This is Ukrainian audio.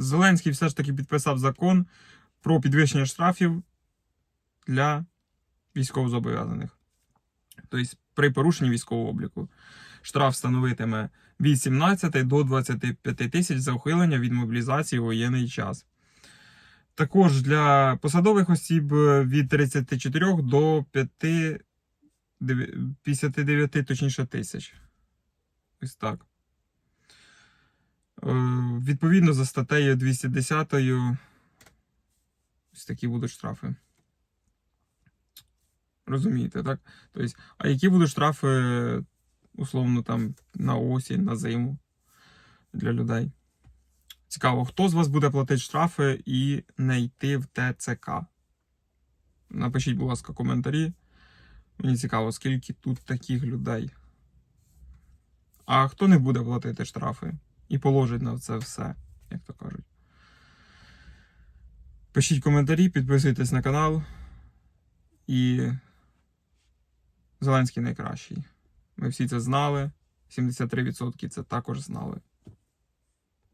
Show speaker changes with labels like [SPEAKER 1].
[SPEAKER 1] Зеленський все ж таки підписав закон про підвищення штрафів для військовозобов'язаних. Тобто, при порушенні військового обліку штраф становитиме від 17 до 25 тисяч за ухилення від мобілізації у воєнний час. Також для посадових осіб е, від 34 до 5, 59 точніше тисяч. Ось так. Відповідно за статтею 210 ось такі будуть штрафи. Розумієте, так? Тобто, а які будуть штрафи, условно, там на осінь, на зиму для людей? Цікаво, хто з вас буде платити штрафи і не йти в ТЦК? Напишіть, будь ласка, коментарі. Мені цікаво, скільки тут таких людей. А хто не буде платити штрафи і положить на це все, як то кажуть. Пишіть коментарі, підписуйтесь на канал. І Зеленський найкращий. Ми всі це знали. 73% це також знали.